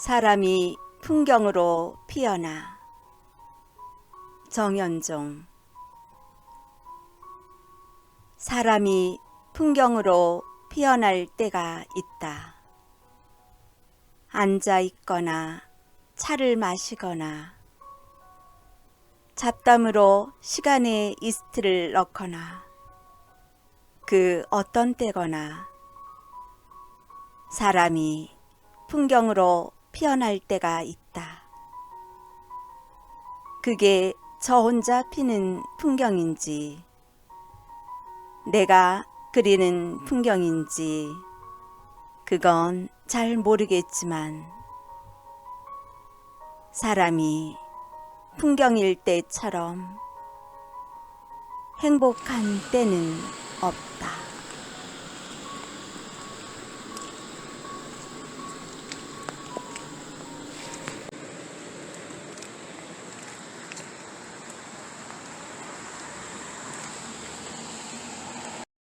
사람이 풍경으로 피어나 정연종 사람이 풍경으로 피어날 때가 있다. 앉아 있거나 차를 마시거나 잡담으로 시간에 이스트를 넣거나 그 어떤 때거나 사람이 풍경으로 피어날 때가 있다. 그게 저 혼자 피는 풍경인지, 내가 그리는 풍경인지, 그건 잘 모르겠지만, 사람이 풍경일 때처럼 행복한 때는 없다.